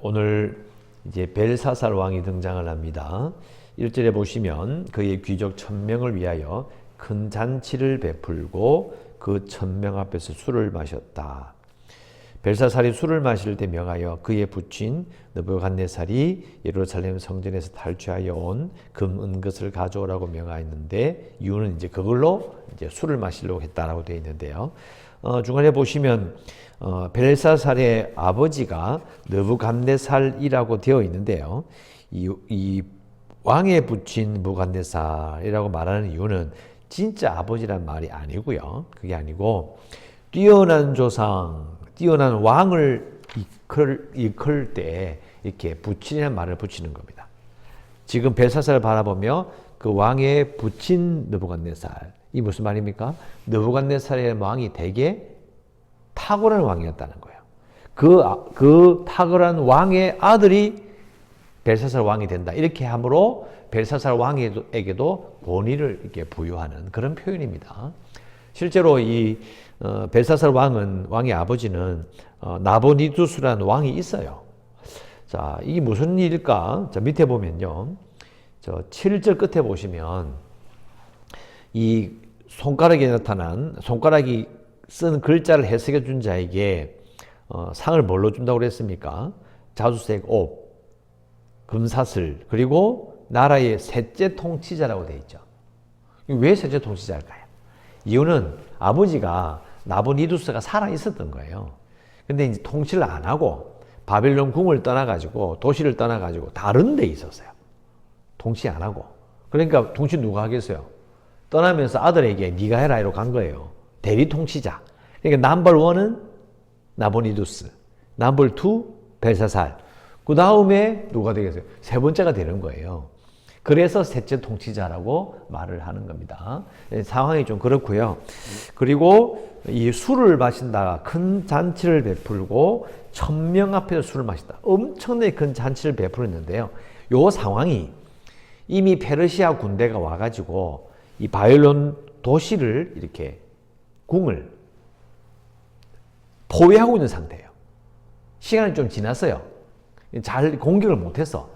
오늘 이제 벨사살 왕이 등장을 합니다. 1절에 보시면 그의 귀족 천명을 위하여 큰 잔치를 베풀고 그 천명 앞에서 술을 마셨다. 벨사살이 술을 마실 때 명하여 그의 부친 느부갓네살이 예루살렘 성전에서 탈취하여 온 금 은것을 가져오라고 명하였는데 이유는 이제 그걸로 이제 술을 마시려고 했다라고 되어 있는데요. 어, 중간에 보시면 어, 벨사살의 아버지가 느부갓네살이라고 되어 있는데요. 이, 이 왕의 부친 무갓네살이라고 말하는 이유는 진짜 아버지란 말이 아니고요. 그게 아니고 뛰어난 조상, 뛰어난 왕을 이끌, 이끌 때 이렇게 부친이라는 말을 붙이는 겁니다. 지금 벨사살을 바라보며 그 왕의 부친 느부갓네살 이 무슨 말입니까? 느부갓네살의 왕이 되게 탁월한 왕이었다는 거예요. 그, 아- 그 탁월한 왕의 아들이 벨사살 왕이 된다. 이렇게 함으로 벨사살 왕에게도 권위를 이렇게 부여하는 그런 표현입니다. 실제로 이 어, 벨사살 왕은 왕의 아버지는 어, 나보니두스라는 왕이 있어요. 자, 이게 무슨 일일까? 자, 밑에 보면요. 저 7절 끝에 보시면 이 손가락에 나타난 손가락이 쓴 글자를 해석해 준 자에게 어, 상을 뭘로 준다고 그랬습니까? 자주색 옥, 금사슬, 그리고 나라의 셋째 통치자라고 되어 있죠. 왜 셋째 통치자일까요? 이유는 아버지가 나보니두스가 살아 있었던 거예요. 근데 이제 통치를 안 하고 바벨론 궁을 떠나가지고 도시를 떠나가지고 다른 데 있었어요. 통치 안 하고. 그러니까 통치 누가 하겠어요? 떠나면서 아들에게 네가 해라 이러고 간 거예요. 대리 통치자. 그러니까 남벌 원은 나보니두스, 남벌 투 벨사살. 그 다음에 누가 되겠어요? 세 번째가 되는 거예요. 그래서 셋째 통치자라고 말을 하는 겁니다. 예, 상황이 좀 그렇고요. 그리고 이 술을 마신다. 큰 잔치를 베풀고 천명 앞에서 술을 마신다. 엄청나게 큰 잔치를 베풀었는데요. 요 상황이 이미 페르시아 군대가 와가지고 이 바벨론 도시를 이렇게 궁을 포위하고 있는 상태예요. 시간이 좀 지났어요. 잘 공격을 못해서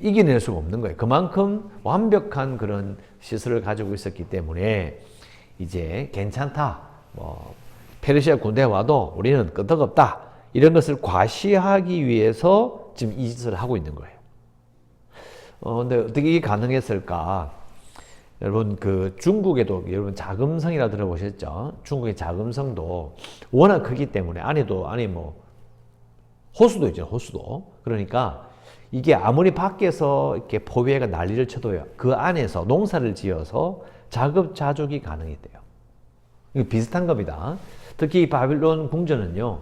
이겨낼 수가 없는 거예요. 그만큼 완벽한 그런 시설을 가지고 있었기 때문에 이제 괜찮다. 뭐 페르시아 군대 와도 우리는 끄떡없다. 이런 것을 과시하기 위해서 지금 이 짓을 하고 있는 거예요. 어, 근데 어떻게 가능했을까? 여러분 그 중국에도 여러분 자금성이라 들어보셨죠? 중국의 자금성도 워낙 크기 때문에 안에도 안에 뭐 호수도 있죠 호수도 그러니까 이게 아무리 밖에서 이렇게 포위해가 난리를 쳐도요 그 안에서 농사를 지어서 자급자족이 가능했대요. 이거 비슷한 겁니다. 특히 이 바빌론 궁전은요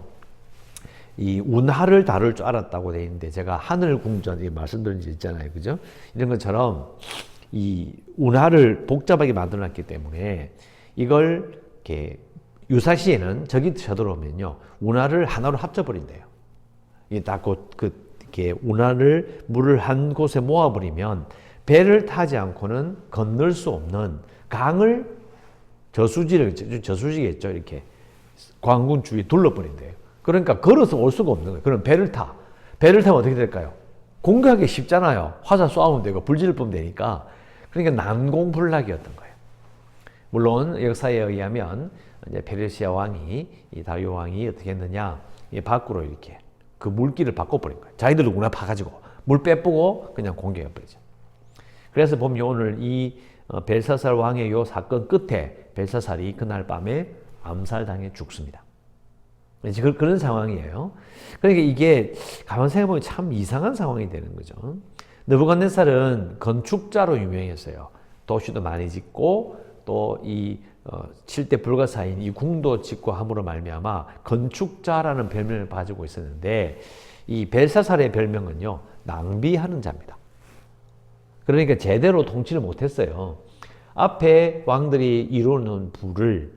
이 운하를 다룰 줄 알았다고 돼 있는데 제가 하늘 궁전 이 말씀드린 적 있잖아요, 그죠? 이런 것처럼 이 운하를 복잡하게 만들어놨기 때문에 이걸 이렇게 유사시에는 저기 쳐들어오면요 운하를 하나로 합쳐버린대요. 이게 딱그 그, 이렇게 운하를 물을 한 곳에 모아버리면 배를 타지 않고는 건널 수 없는 강을 저수지를 저수지겠죠 이렇게 광군 주위에 둘러버린대요. 그러니까 걸어서 올 수가 없는 거예요. 그럼 배를 타. 배를 타면 어떻게 될까요? 공격하기 쉽잖아요. 화살 쏘면 되고 불지를 뿜면 되니까. 그러니까 난공불락이었던 거예요. 물론 역사에 의하면 이제 페르시아 왕이 이 다리오 왕이 어떻게 했느냐 이 밖으로 이렇게 그 물길을 바꿔버린 거예요. 자기들도 운하 파가지고 물 빼쁘고 그냥 공격해버리죠. 그래서 보면 오늘 이 어, 벨사살 왕의 요 사건 끝에 벨사살이 그날 밤에 암살당해 죽습니다. 그- 그런 상황이에요. 그러니까 이게 가만 생각해보면 참 이상한 상황이 되는 거죠. 느부갓네살은 건축자로 유명했어요. 도시도 많이 짓고 또이 어, 7대 불가사인 이 궁도 짓고 함으로 말미암아 건축자라는 별명을 가지고 있었는데 이 벨사살의 별명은요 낭비하는 자입니다. 그러니까 제대로 통치를 못했어요. 앞에 왕들이 이루는 부를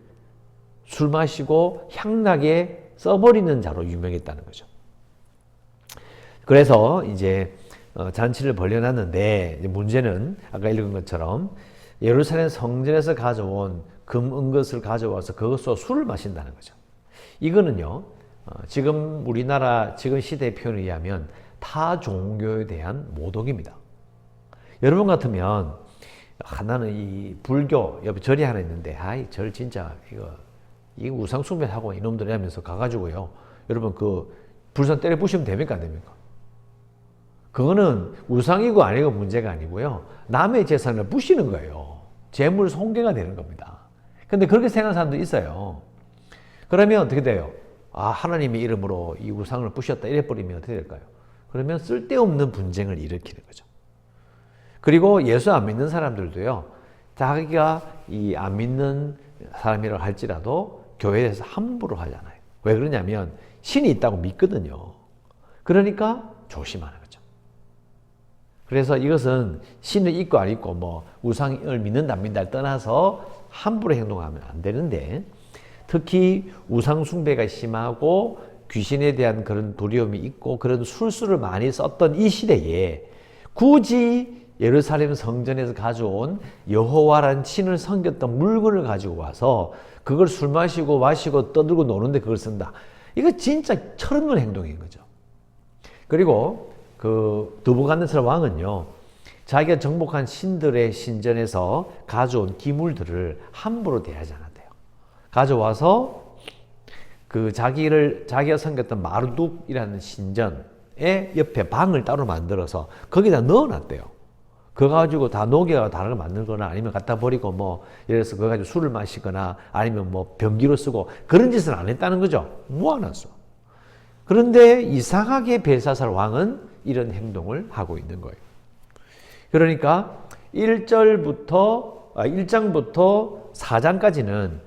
술 마시고 향나게 써버리는 자로 유명했다는 거죠. 그래서 이제 어, 잔치를 벌려놨는데 문제는 아까 읽은 것처럼 예루살렘 성전에서 가져온 금 은것을 가져와서 그것으로 술을 마신다는 거죠. 이거는요 어, 지금 우리나라 지금 시대 표현에 의하면 타 종교에 대한 모독입니다. 여러분 같으면 아, 나는 이 불교 옆에 절이 하나 있는데 아이 절 진짜 이거 이 우상 숭배하고 이놈들 이 하면서 가가지고요. 여러분 그 불산 때려 부시면 됩니까 안 됩니까? 그거는 우상이고 아니고 문제가 아니고요. 남의 재산을 부시는 거예요. 재물 손괴가 되는 겁니다. 근데 그렇게 생각하는 사람도 있어요. 그러면 어떻게 돼요? 아, 하나님의 이름으로 이 우상을 부셨다 이래 버리면 어떻게 될까요? 그러면 쓸데없는 분쟁을 일으키는 거죠. 그리고 예수 안 믿는 사람들도요, 자기가 이 안 믿는 사람이라고 할지라도 교회에서 함부로 하잖아요. 왜 그러냐면 신이 있다고 믿거든요. 그러니까 조심하는. 그래서 이것은 신을 있고 안 있고 뭐 우상을 믿는다 안 믿는다를 떠나서 함부로 행동하면 안 되는데 특히 우상 숭배가 심하고 귀신에 대한 그런 두려움이 있고 그런 술수를 많이 썼던 이 시대에 굳이 예루살렘 성전에서 가져온 여호와란 신을 섬겼던 물건을 가지고 와서 그걸 술 마시고 마시고 떠들고 노는데 그걸 쓴다. 이거 진짜 철없는 행동인 거죠. 그리고 그 드부갓네살 왕은요. 자기가 정복한 신들의 신전에서 가져온 기물들을 함부로 대하지 않았대요. 가져와서 그 자기를 자기가 섬겼던 마르둑이라는 신전의 옆에 방을 따로 만들어서 거기다 넣어놨대요. 그거 가지고 다 녹여 다른 거 만들거나 아니면 갖다 버리고 뭐 예를 들어서 그거 가지고 술을 마시거나 아니면 뭐 변기로 쓰고 그런 짓을 안 했다는 거죠. 모아놨어. 그런데 이상하게 벨사살 왕은 이런 행동을 하고 있는 거예요. 그러니까 1절부터 아, 1장부터 4장까지는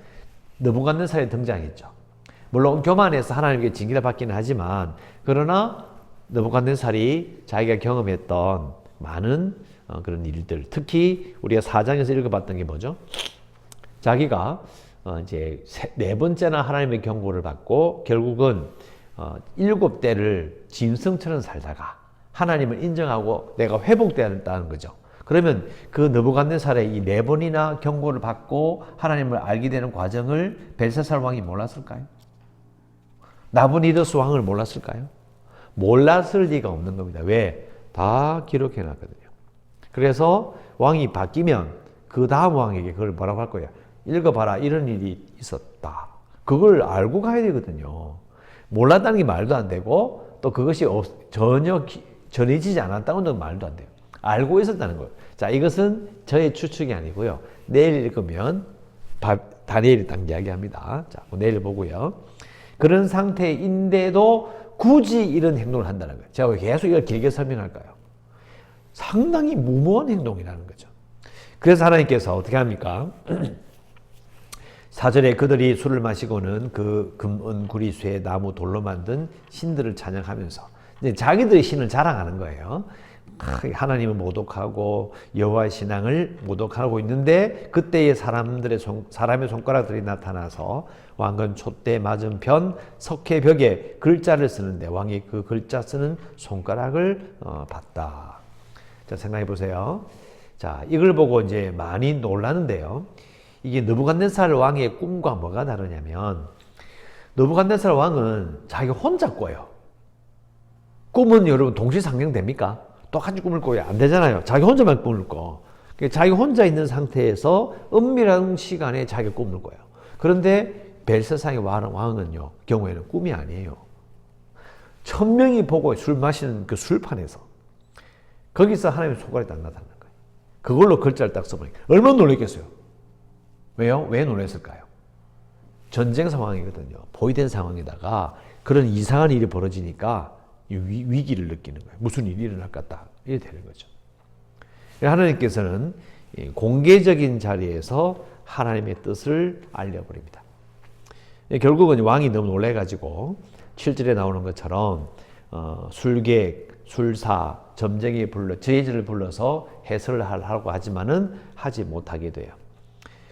느부갓네살이 등장했죠. 물론 교만해서 하나님께 징계를 받기는 하지만 그러나 느부갓네살이 자기가 경험했던 많은 어, 그런 일들, 특히 우리가 4장에서 읽어봤던 게 뭐죠? 자기가 어, 이제 세, 네 번째나 하나님의 경고를 받고 결국은 어, 일곱 대를 짐승처럼 살다가 하나님을 인정하고 내가 회복되었다는 거죠. 그러면 그 느부갓네살의 이 네 번이나 경고를 받고 하나님을 알게 되는 과정을 벨사살 왕이 몰랐을까요? 나부니더스 왕을 몰랐을까요? 몰랐을 리가 없는 겁니다. 왜? 다 기록해 놨거든요. 그래서 왕이 바뀌면 그 다음 왕에게 그걸 뭐라고 할 거야? 읽어봐라. 이런 일이 있었다. 그걸 알고 가야 되거든요. 몰랐다는 게 말도 안 되고 또 그것이 전혀 전해지지 않았다는 건 말도 안 돼요. 알고 있었다는 거예요. 자, 이것은 저의 추측이 아니고요. 내일 읽으면 다니엘이 딱 이야기합니다. 자, 내일 보고요. 그런 상태인데도 굳이 이런 행동을 한다는 거예요. 제가 왜 계속 이걸 길게 설명할까요? 상당히 무모한 행동이라는 거죠. 그래서 하나님께서 어떻게 합니까? 사절에 그들이 술을 마시고는 그 금은 구리쇠 나무 돌로 만든 신들을 찬양하면서 자기들의 신을 자랑하는 거예요. 하나님을 모독하고 여호와 신앙을 모독하고 있는데 그때의 사람들의 손, 사람의 손가락들이 나타나서 왕건 촛대 맞은편 석회 벽에 글자를 쓰는데 왕이 그 글자 쓰는 손가락을 어, 봤다. 자 생각해 보세요. 자 이걸 보고 이제 많이 놀라는데요. 이게 느부갓네살 왕의 꿈과 뭐가 다르냐면 느부갓네살 왕은 자기 혼자 꿔요. 꿈은 여러분 동시상경됩니까? 똑같이 꿈을 꿔야 안 되잖아요. 자기 혼자만 꿈을 꿔. 그러니까 자기 혼자 있는 상태에서 은밀한 시간에 자기 꿈을 꿔요. 그런데 벨세상의 왕은요, 경우에는 꿈이 아니에요. 천 명이 보고 술 마시는 그 술판에서 거기서 하나님의 손가락이 딱 나타나는 거예요. 그걸로 글자를 딱 써보니까 얼마나 놀랐겠어요. 왜요? 왜 놀랐을까요? 전쟁 상황이거든요. 보이된 상황에다가 그런 이상한 일이 벌어지니까 위, 기를 느끼는 거예요. 무슨 일이 일어날 것 같다. 이렇게 되는 거죠. 하나님께서는 공개적인 자리에서 하나님의 뜻을 알려버립니다. 결국은 왕이 너무 놀래가지고 7절에 나오는 것처럼 어, 술객, 술사, 점쟁이 불러 저희들을 불러서 해설을 하려고 하지만은 하지 못하게 돼요.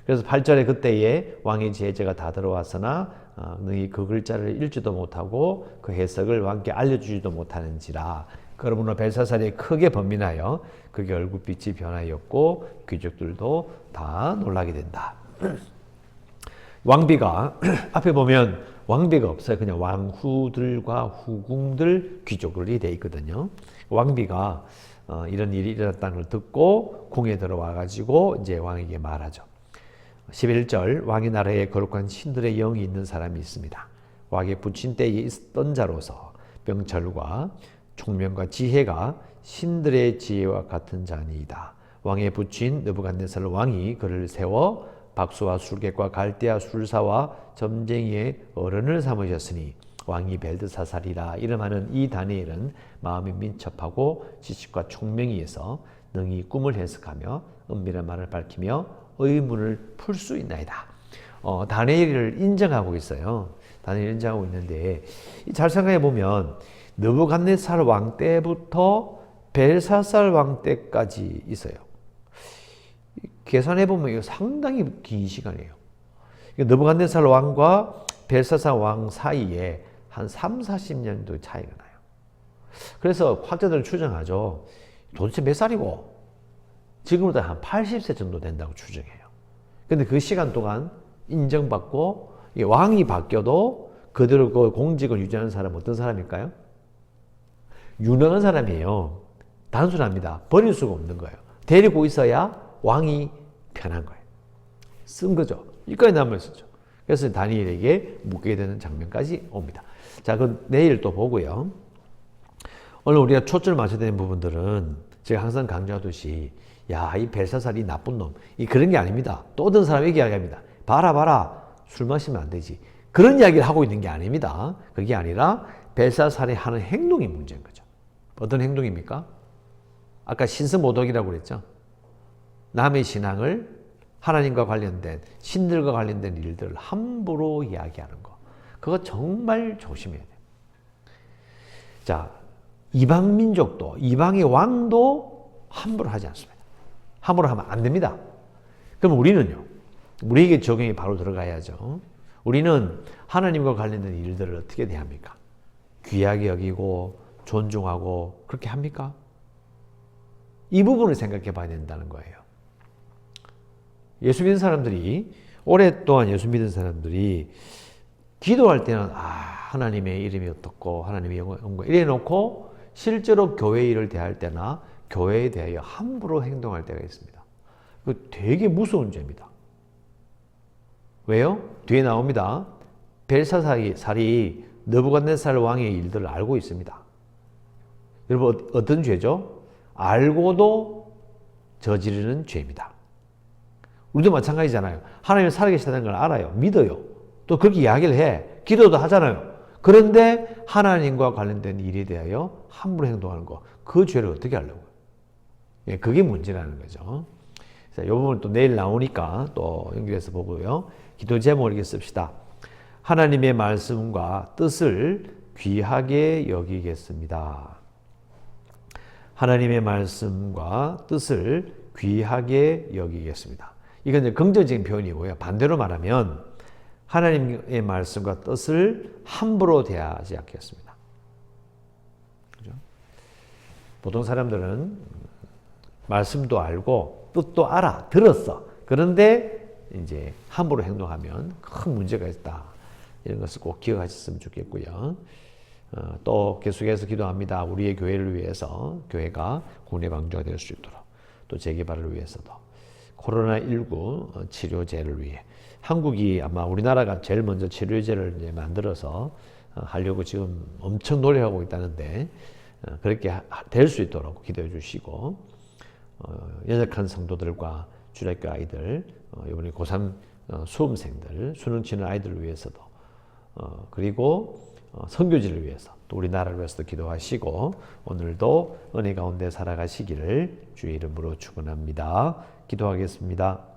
그래서 8절에 그때에 왕의 제자가 다 들어왔으나 어, 너희 그 글자를 읽지도 못하고 그 해석을 왕께 알려주지도 못하는지라 그러므로 벨사살이 크게 번민하여 그게 얼굴빛이 변하였고 귀족들도 다 놀라게 된다. 왕비가 앞에 보면 왕비가 없어요. 그냥 왕후들과 후궁들 귀족들이 돼 있거든요. 왕비가 어, 이런 일이 일어났다는 걸 듣고 궁에 들어와 가지고 이제 왕에게 말하죠. 11절 왕의 나라에 거룩한 신들의 영이 있는 사람이 있습니다. 왕의 부친 때에 있던 자로서 명철과 총명과 지혜가 신들의 지혜와 같은 자니이다. 왕의 부친 느부갓네살 왕이 그를 세워 박수와 술객과 갈대아 술사와 점쟁이의 어른을 삼으셨으니 왕이 벨드사살이라 이름하는 이 다니엘은 마음이 민첩하고 지식과 총명이 있어 능히 꿈을 해석하며 은밀한 말을 밝히며 의문을 풀 수 있나이다. 어, 다니엘을 인정하고 있어요. 다니엘 인정하고 있는데 잘 생각해 보면 느부갓네살 왕 때부터 벨사살 왕 때까지 있어요. 계산해 보면 이거 상당히 긴 시간이에요. 느부갓네살 왕과 벨사살 왕 사이에 한 3, 40년도 차이가 나요. 그래서 학자들은 추정하죠. 도대체 몇 살이고? 지금보다 한 80세 정도 된다고 추정해요. 근데 그 시간 동안 인정받고 왕이 바뀌어도 그대로 그 공직을 유지하는 사람은 어떤 사람일까요? 유능한 사람이에요. 단순합니다. 버릴 수가 없는 거예요. 데리고 있어야 왕이 편한 거예요. 쓴 거죠. 이까지 남을 쓰죠. 그래서 다니엘에게 묻게 되는 장면까지 옵니다. 자, 그 내일 또 보고요. 오늘 우리가 초점을 맞춰야 되는 부분들은 제가 항상 강조하듯이 야, 이 벨사살이 나쁜 놈. 이 그런 게 아닙니다. 또 어떤 사람이 얘기합니다. 봐라, 봐라. 술 마시면 안 되지. 그런 이야기를 하고 있는 게 아닙니다. 그게 아니라 벨사살이 하는 행동이 문제인 거죠. 어떤 행동입니까? 아까 신스모독이라고 그랬죠. 남의 신앙을 하나님과 관련된 신들과 관련된 일들을 함부로 이야기하는 거. 그거 정말 조심해야 돼요. 자, 이방 민족도 이방의 왕도 함부로 하지 않습니다. 함부로 하면 안 됩니다. 그럼 우리는요. 우리에게 적용이 바로 들어가야죠. 우리는 하나님과 관련된 일들을 어떻게 대합니까? 귀하게 여기고 존중하고 그렇게 합니까? 이 부분을 생각해 봐야 된다는 거예요. 예수 믿는 사람들이 오랫동안 예수 믿는 사람들이 기도할 때는 아 하나님의 이름이 어떻고 하나님의 영광 이래 놓고 실제로 교회 일을 대할 때나 교회에 대하여 함부로 행동할 때가 있습니다. 그 되게 무서운 죄입니다. 왜요? 뒤에 나옵니다. 벨사살이 느부갓네살 왕의 일들을 알고 있습니다. 여러분 어떤 죄죠? 알고도 저지르는 죄입니다. 우리도 마찬가지잖아요. 하나님이 살아계시다는 걸 알아요. 믿어요. 또 그렇게 이야기를 해. 기도도 하잖아요. 그런데 하나님과 관련된 일에 대하여 함부로 행동하는 거, 그 죄를 어떻게 하려고? 예, 그게 문제라는 거죠. 자, 이 부분 또 내일 나오니까 또 연결해서 보고요. 기도 제목을 씁시다. 하나님의 말씀과 뜻을 귀하게 여기겠습니다. 하나님의 말씀과 뜻을 귀하게 여기겠습니다. 이건 이제 긍정적인 표현이고요. 반대로 말하면 하나님의 말씀과 뜻을 함부로 대하지 않겠습니다. 그죠? 보통 사람들은 말씀도 알고 뜻도 알아, 들었어. 그런데 이제 함부로 행동하면 큰 문제가 있다. 이런 것을 꼭 기억하셨으면 좋겠고요. 어, 또 계속해서 기도합니다. 우리의 교회를 위해서 교회가 국내 방주가 될 수 있도록 또 재개발을 위해서도 코로나19 치료제를 위해 한국이 아마 우리나라가 제일 먼저 치료제를 이제 만들어서 어, 하려고 지금 엄청 노력하고 있다는데 어, 그렇게 될 수 있도록 기도해 주시고 어, 연약한 성도들과 주례교 아이들 이번에 고3 수험생들 수능 치는 아이들을 위해서도 그리고 선교지를 위해서 또 우리나라를 위해서도 기도하시고 오늘도 은혜 가운데 살아가시기를 주의 이름으로 축원합니다. 기도하겠습니다.